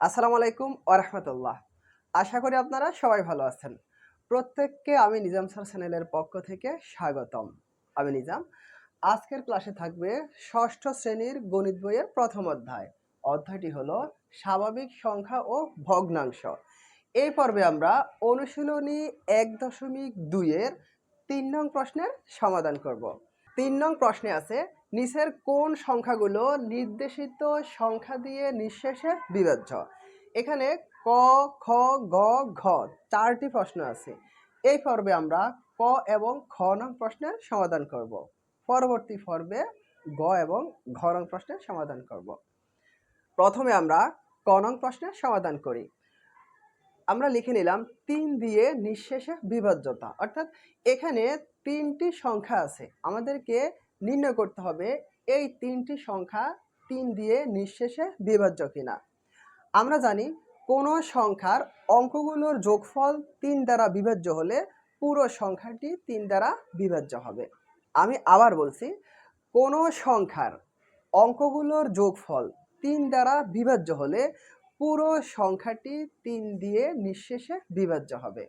আসসালামু আলাইকুম ওরহমতুল্লাহ আশা করি আপনারা সবাই ভালো আছেন। প্রত্যেককে আমি নিজাম স্যার চ্যানেলের পক্ষ থেকে স্বাগতম। আমি নিজাম। আজকের ক্লাসে থাকবে ষষ্ঠ শ্রেণির গণিত বইয়ের প্রথম অধ্যায়। অধ্যায়টি হলো স্বাভাবিক সংখ্যা ও ভগ্নাংশ। এই পর্বে আমরা অনুশীলনী এক দশমিক দুইয়ের তিন নং প্রশ্নের সমাধান করব। তিন নং প্রশ্নে আছে নিচের কোন সংখ্যাগুলো নির্দেশিত সংখ্যা দিয়ে নিঃশেষে বিভাজ্য এখানে ক, খ, গ, ঘ চারটি প্রশ্ন আছে। এই পর্বে আমরা ক এবং খ নং প্রশ্নের সমাধান করব। পরবর্তী পর্বে গ এবং ঘ নং প্রশ্নের সমাধান করব। প্রথমে আমরা ক নং প্রশ্নের সমাধান করি। আমরা লিখে নিলাম তিন দিয়ে নিঃশেষে বিভাজ্যতা অর্থাৎ এখানে তিনটি সংখ্যা আছে। আমাদেরকে নির্ণয় করতে হবে এই তিনটি সংখ্যা তিন দিয়ে নিঃশেষে বিভাজ্য কিনা। আমরা জানি কোনো সংখ্যার অঙ্কগুলোর যোগফল তিন দ্বারা বিভাজ্য হলে পুরো সংখ্যাটি তিন দ্বারা বিভাজ্য হবে। আমি আবার বলছি, কোনো সংখ্যার অঙ্কগুলোর যোগফল তিন দ্বারা বিভাজ্য হলে পুরো সংখ্যাটি তিন দিয়ে নিঃশেষে বিভাজ্য হবে।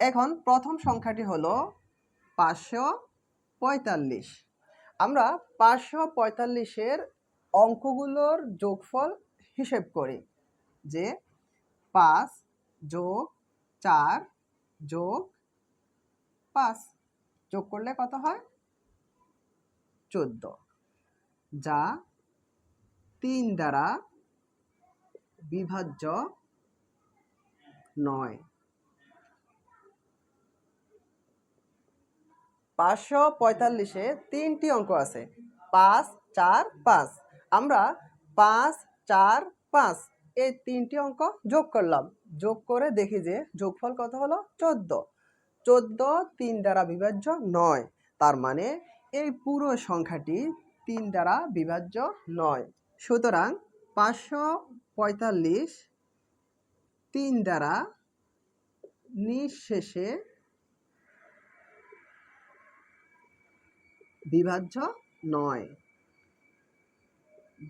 এখন প্রথম সংখ্যাটি হলো পাঁচশো পঁয়তাল্লিশ। আমরা পাঁচশো পঁয়তাল্লিশের অঙ্কগুলোর যোগফল হিসেব করি, যে পাঁচ যোগ চার যোগ পাঁচ। যোগ করলে কত হয়? চোদ্দ। যা তিন দ্বারা বিভাজ্য নয়। পাঁচশো পঁয়তাল্লিশে তিনটি অঙ্ক আছে। পাঁচ, চার, পাঁচ। আমরা পাঁচ, চার, পাঁচ এই তিনটি অঙ্ক যোগ করলাম। যোগ করে দেখি যে যোগফল কত হলো? চোদ্দ। চোদ্দ তিন দ্বারা বিভাজ্য নয়। তার মানে এই পুরো সংখ্যাটি তিন দ্বারা বিভাজ্য নয়। সুতরাং পাঁচশো পঁয়তাল্লিশ তিন দ্বারা নিঃশেষে বিভাজ্য নয়।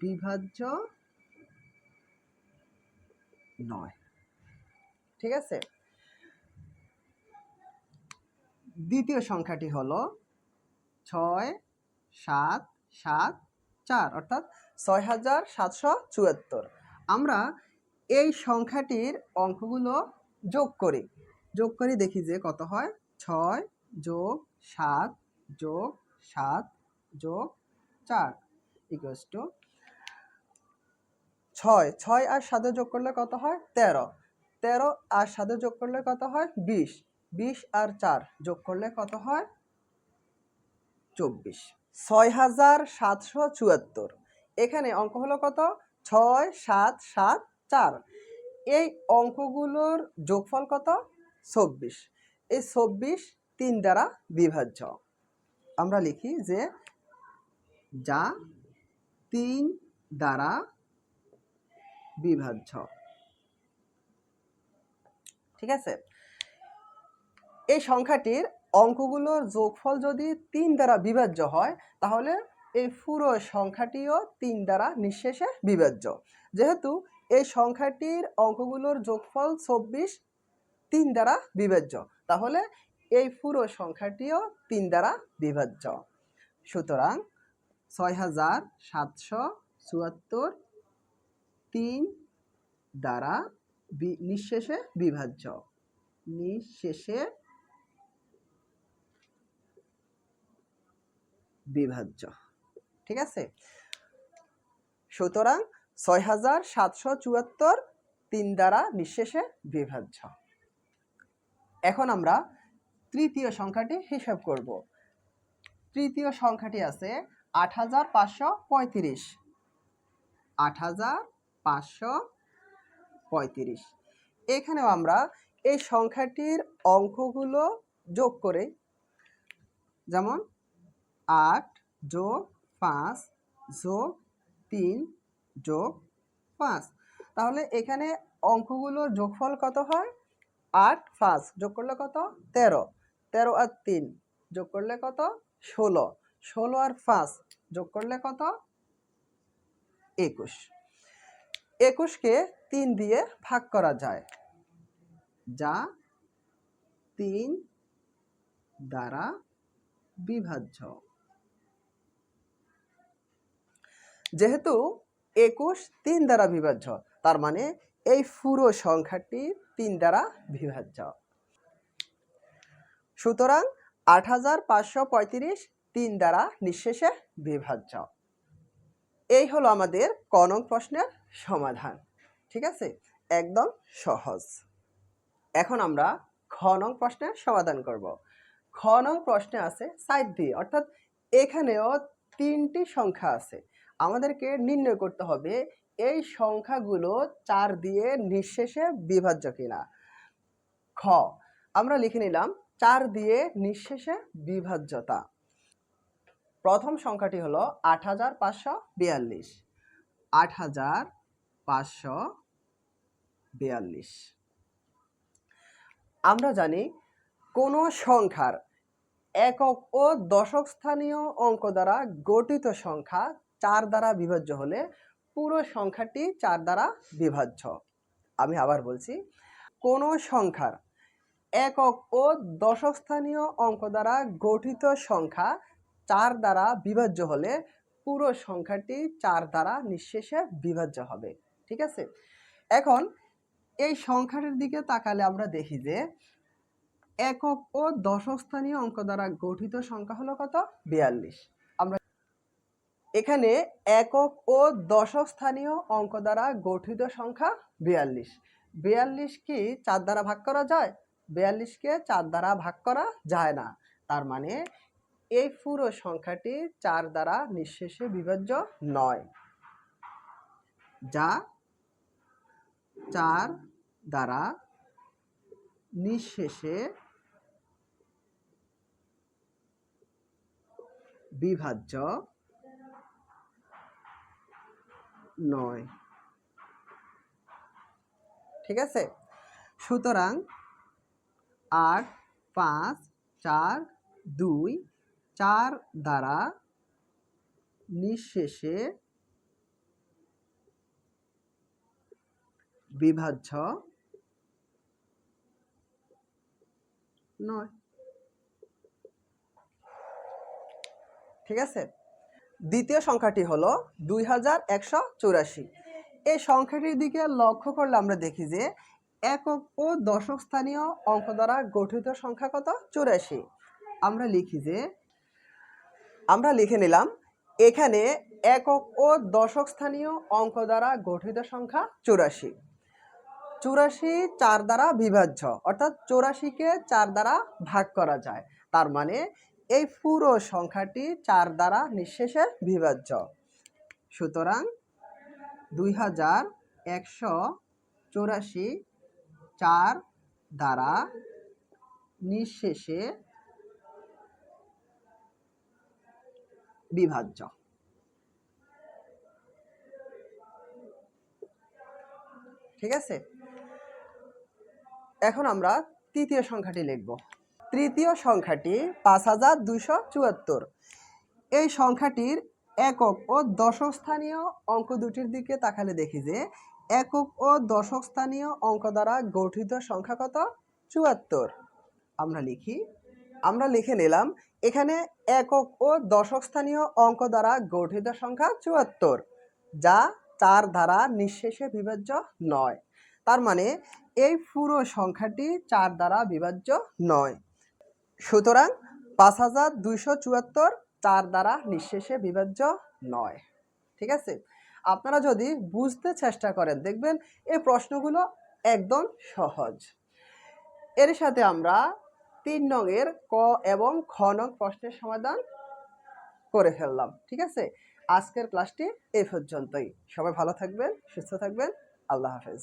বিভাজ্য নয়। ঠিক আছে? দ্বিতীয় সংখ্যাটি হলো ছয়, সাত সাত, চার, অর্থাৎ ছয় হাজার সাতশো চুয়াত্তর। আমরা এই সংখ্যাটির অঙ্কগুলো যোগ করি। যোগ করি দেখি যে কত হয়? ছয় যোগ সাত যোগ সাত যোগ চার ইকুয়াস টু ছয়। ছয় আর সাথে যোগ করলে কত হয়? তেরো। তেরো আর সাথে যোগ করলে কত হয়? বিশ। বিশ আর চার যোগ করলে কত হয়? চব্বিশ। ছয় হাজার সাতশো চুয়াত্তর। এখানে অঙ্ক হলো কত? ছয়, সাত সাত, চার। এই অঙ্কগুলোর যোগফল কত? চব্বিশ। এই চব্বিশ তিন দ্বারা বিভাজ্য। আমরা লিখি যে যা তিন দ্বারা বিভাজ্য। ঠিক আছে? এই সংখ্যাটির অঙ্কগুলোর যোগফল যদি তিন দ্বারা বিভাজ্য হয়, তাহলে এই পুরো সংখ্যাটিও তিন দ্বারা নিঃশেষে বিভাজ্য। যেহেতু এই সংখ্যাটির অঙ্কগুলোর যোগফল চব্বিশ তিন দ্বারা বিভাজ্য, তাহলে এই পুরো সংখ্যাটিও তিন দ্বারা বিভাজ্য সুতরাং ছয় হাজার সাতশো চুয়াত্তর তিন দ্বারা নিঃশেষে বিভাজ্য নিঃশেষে বিভাজ্য ঠিক আছে? সুতরাং ছয় হাজার সাতশো চুয়াত্তর তিন দ্বারা নিঃশেষে বিভাজ্য এখন আমরা তৃতীয় সংখ্যাটি হিসাব করব। তৃতীয় সংখ্যাটি আছে আট হাজার পাঁচশো পঁয়ত্রিশ। আট হাজার পাঁচশো পঁয়ত্রিশ। এখানেও আমরা এই সংখ্যাটির অঙ্কগুলো যোগ করে। যেমন আট যোগ পাঁচ যোগ তিন যোগ পাঁচ। তাহলে এখানে অঙ্কগুলোর যোগফল কত হয়? আট পাঁচ যোগ করলে কত? তেরো। তেরো আর তিন যোগ করলে কত? ষোলো। ষোলো আর পাঁচ যোগ করলে কত? একুশ। একুশকে তিন দিয়ে ভাগ করা যায়। যা তিন দ্বারা বিভাজ্য। যেহেতু একুশ তিন দ্বারা বিভাজ্য, তার মানে এই পুরো সংখ্যাটি তিন দ্বারা বিভাজ্য। সুতরাং আট হাজার পাঁচশো পঁয়ত্রিশ তিন দ্বারা নিঃশেষে বিভাজ্য। এই হলো আমাদের কনং প্রশ্নের সমাধান। ঠিক আছে? একদম সহজ। এখন আমরা খ নং প্রশ্নের সমাধান করব। খ নং প্রশ্নে আছে সাইড দিয়ে, অর্থাৎ এখানেও তিনটি সংখ্যা আছে। আমাদেরকে নির্ণয় করতে হবে এই সংখ্যাগুলো চার দিয়ে নিঃশেষে বিভাজ্য কিনা। খ, আমরা লিখে নিলাম চার দিয়ে নিঃশেষে বিভাজ্যতা। প্রথম সংখ্যাটি হলো আট হাজার পাঁচশো বিয়াল্লিশ। আট হাজার পাঁচশো বিয়াল্লিশ। আমরা জানি কোনো সংখ্যার একক ও দশক স্থানীয় অঙ্ক দ্বারা গঠিত সংখ্যা চার দ্বারা বিভাজ্য হলে পুরো সংখ্যাটি চার দ্বারা বিভাজ্য। আমি আবার বলছি, কোনো সংখ্যার একক ও দশস্থানীয় অঙ্ক দ্বারা গঠিত সংখ্যা চার দ্বারা বিভাজ্য হলে পুরো সংখ্যাটি চার দ্বারা নিঃশেষে বিভাজ্য হবে, ঠিক আছে? এখন এই সংখ্যাটির দিকে তাকালে আমরা দেখি যে একক ও দশস্থানীয় অঙ্ক দ্বারা গঠিত সংখ্যা হলো কত? বিয়াল্লিশ। আমরা এখানে একক ও দশক স্থানীয় অঙ্ক দ্বারা গঠিত সংখ্যা বিয়াল্লিশ। বিয়াল্লিশ কি চার দ্বারা ভাগ করা যায়? বিয়াল্লিশকে চার দ্বারা ভাগ করা যায় না। তার মানে এই পুরো সংখ্যাটি চার দ্বারা নিঃশেষে বিভাজ্য নয়। যা চার দ্বারা নিঃশেষে বিভাজ্য নয়। ঠিক আছে? সুতরাং আট, পাঁচ, চার, দুই, চার দ্বারা নিঃশেষে বিভাজ্য নয়। ঠিক আছে? দ্বিতীয় সংখ্যাটি হলো দুই হাজার একশো চুরাশি। এই সংখ্যাটির দিকে লক্ষ্য করলে আমরা দেখি যে একক ও দশক স্থানীয় অঙ্ক দ্বারা গঠিত সংখ্যা কত? চুরাশি। আমরা লিখি যে, আমরা লিখে নিলাম, এখানে একক ও দশক স্থানীয় অঙ্ক দ্বারা গঠিত সংখ্যা চুরাশি। চুরাশি চার দ্বারা বিভাজ্য, অর্থাৎ চৌরাশিকে চার দ্বারা ভাগ করা যায়। তার মানে এই পুরো সংখ্যাটি চার দ্বারা নিঃশেষে বিভাজ্য। সুতরাং দুই হাজার একশো চৌরাশি চার দ্বারা নিঃশেষে বিভাজ্য। ঠিক আছে? এখন আমরা তৃতীয় সংখ্যাটি লিখব। তৃতীয় সংখ্যাটি পাঁচ হাজার দুইশো চুয়াত্তর। এই সংখ্যাটির একক ও দশক স্থানীয় অঙ্ক দুটির দিকে তাকালে দেখি যে একক ও দশক স্থানীয় অঙ্ক দ্বারা গঠিত সংখ্যা কত? চুয়াত্তর। আমরা লিখি, আমরা লিখে নিলাম, এখানে একক ও দশক স্থানীয় অঙ্ক দ্বারা গঠিত সংখ্যা চুয়াত্তর, যা চার দ্বারা নিঃশেষে বিভাজ্য নয়। তার মানে এই পুরো সংখ্যাটি চার দ্বারা বিভাজ্য নয়। সুতরাং পাঁচ হাজার দুইশো চুয়াত্তর চার দ্বারা নিঃশেষে বিভাজ্য নয়। ঠিক আছে? আপনারা যদি বুঝতে চেষ্টা করেন, দেখবেন এই প্রশ্নগুলো একদম সহজ। এর সাথে আমরা তিন নংয়ের ক এবং খ নং প্রশ্নের সমাধান করে ফেললাম, ঠিক আছে? আজকের ক্লাসটি এই পর্যন্তই। সবাই ভালো থাকবেন, সুস্থ থাকবেন। আল্লাহ হাফেজ।